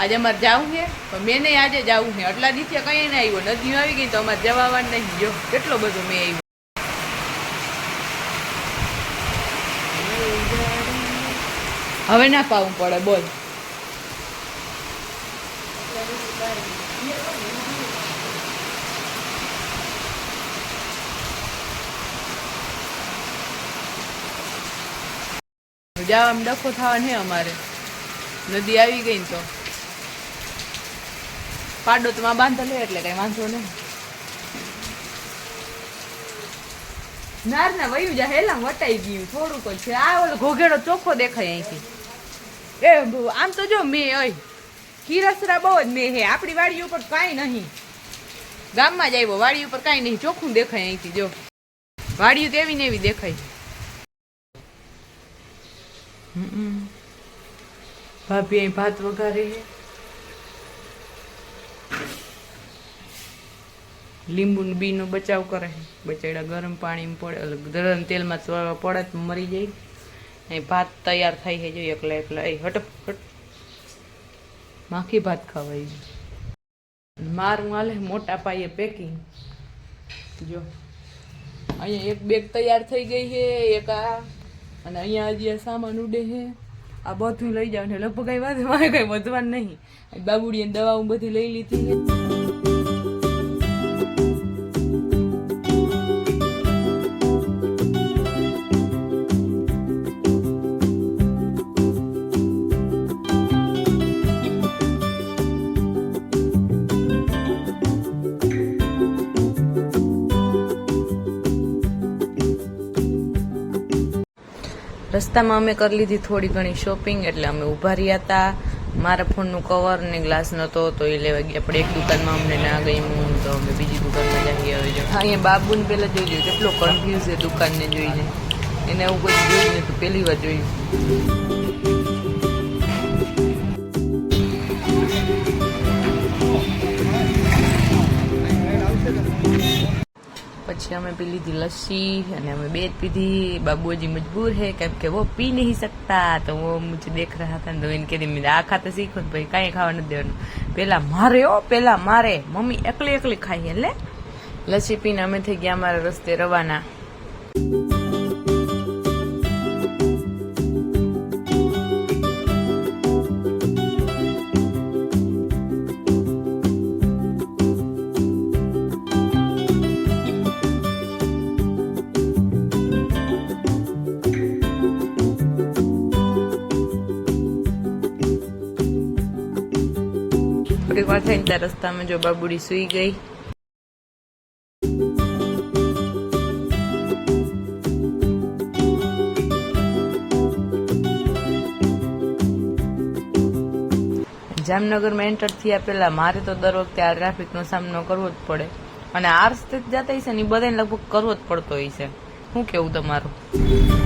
આજે અમારે જવું છે, પણ મેં નહીં આજે જવું છે. આટલા દિવસે કઈ નહીં આવ્યો. નદી આવી ગઈ તો અમારે જવાવાનું નહીં જો કેટલો બધો મેં આવ્યો. હવે ના પાવું પડે, બોલ. જવામાં ડખો થવા નહીં અમારે. નદી આવી ગઈ ને તો. પાડો તો માં બાંધેલો એટલે કઈ વાંધો નહીં. નાર ના વયું જા હેલા વટાઈ ગયું, થોડુંક છે. આ ઓલો ઘોઘેડો ચોખ્ખો દેખાય અહીંથી. એ, આમ તો જો મેં, ઓય, ખીરસરા બહુ જ મેં હે. આપણી વાડી ઉપર કાંઈ નહીં. ગામમાં જ આવ્યો, વાડી ઉપર કાંઈ નહીં. ચોખ્ખું દેખાય અહીંથી, જો. વાડીયું તો એવી ને એવી દેખાય. ભાભી અહીં ભાત વઘારે લીંબુ બીનો બચાવ કરે છે. ગરમ પાણીમાં પડે ગરમ તેલમાં પડે તો મરી જાય. અહીં ભાત તૈયાર થઈ છે જોઈએ એકલા એકલા. એ હટ હટ. માખી ભાત ખવાય મારું હાલે મોટા પાયે પેકિંગ જો, અહીંયા એક બેગ તૈયાર થઈ ગઈ છે, એક આ. અને અહીંયા હજી સામાન ઉડે છે. આ બધું લઈ જાવ લગભગ કઈ વાત મારે કઈ વધવાનું નહીં. બાબુડીએ દવાઓ બધી લઈ લીધી રસ્તામાં અમે કરી લીધી થોડી ઘણી શોપિંગ એટલે અમે ઊભા રહ્યા હતા. મારા ફોનનું કવર ને ગ્લાસ નહોતો તો એ લેવા ગયા. આપણે એક દુકાનમાં અમને ના ગમ્યું, તો અમે બીજી દુકાનમાં જઈએ હવે જો. અહીંયા બાબુને પહેલાં જોઈ ગયું કેટલો કન્ફ્યુઝ છે દુકાનને જોઈને. એને એવું કોઈ જોયું નથી પહેલી વાર જોયું. પછી અમે પી લીધી લસ્સી અને અમે બે જ પીધી बाबू जी मजबूर है કેમ કે वो पी नहीं सकता तो वो मुझे देख रहा था तो इनके दिन मेरे આ ખાતે શીખો ને ભાઈ કાંઈ ખાવા નથી દેવાનું પેલા મારે ઓ પેલા મારે મમ્મી એકલી એકલી ખાઈ એટલે લસ્સી પીને અમે થઈ ગયા અમારા રસ્તે રવાના થોડીક વાર થઈને ત્યાં રસ્તામાં જો બાબુડી સુઈ ગઈ. જામનગરમાં એન્ટર થયા પેલા મારે તો દર વખતે આ ટ્રાફિકનો સામનો કરવો જ પડે. અને આ રસ્તે જતા હશે ને એ બધાને લગભગ કરવો જ પડતો છે શું કેવું તમારું?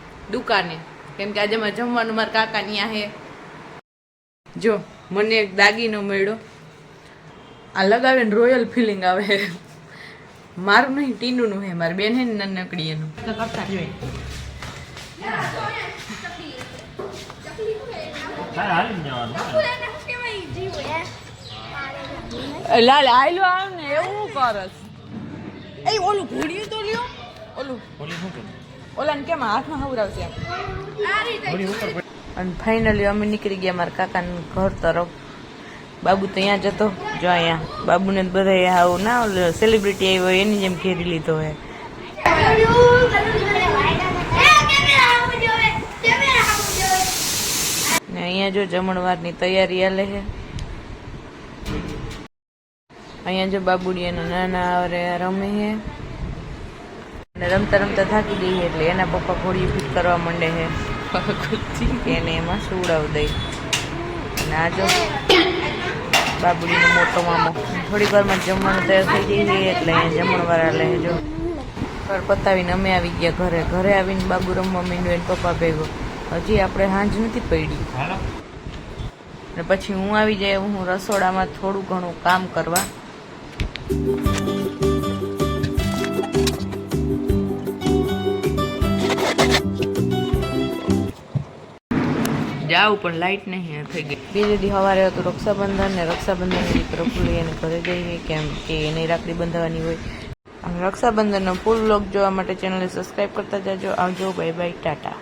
દુકાને. કેમ કે આજે મારે જમવાનું મારા કાકા ત્યાં હે. જો મને એક દાગીનો મળ્યો. આ લગાવે ને રોયલ ફિલિંગ આવે. મારું નહીં ટીનુનું હે મારી બેન હે ને નાનકડી એનું. તો કરતા જોઈએ લાલ આયલો આવ ને એવું કરસ. એ ઓલું ઘોડિયું તો લ્યો. ઓલું ઓલાને કેમ હાથમાં હવરાવશે અને ફાઇનલી અમે નીકળી ગયા મારા કાકાના ઘર તરફ. બાબુ તો અહીંયા જતો જો અહીંયા. બાબુને બધા આવું ના ઓલો સેલિબ્રિટી આવ્યો એની જેમ ઘેરી લીધો હે ને અહીંયા જો જમણવારની તૈયારી આલે છે. અહીંયા જો બાબુડી એના નાના આવરે રમે છે. અને રમતા રમતા થાકી ગઈ એટલે એના પપ્પા ઘોડી ફીટ કરવા માંડે છે. એને એમાં સુવડાવી દઈ. અને આ જો બાબુડીનો મોટો મામો. થોડીક વારમાં જમવાનું તૈયાર થઈ જઈએ એટલે અહીંયા જમણવાળા લે જો. ઘર પતાવીને અમે આવી ગયા ઘરે. ઘરે આવીને બાબુ રમવા માંડ્યો એને પપ્પા ભેગો. હજી આપણે હાંજ નથી પડી. અને પછી હું આવી જાય હું રસોડામાં થોડું ઘણું કામ કરવા. જાવ પણ લાઈટ નહીં થઈ ગઈ. બીજે દી સવારે હતું રક્ષાબંધન ને રક્ષાબંધન દીકરો ફૂલી એને ઘરે જઈએ કેમ કે એને રાખડી બંધાવવાની હોય. રક્ષાબંધનનો ફૂલ બ્લોગ જોવા માટે ચેનલને સબસ્ક્રાઈબ કરતા જાજો. આવજો બાય બાય ટાટા.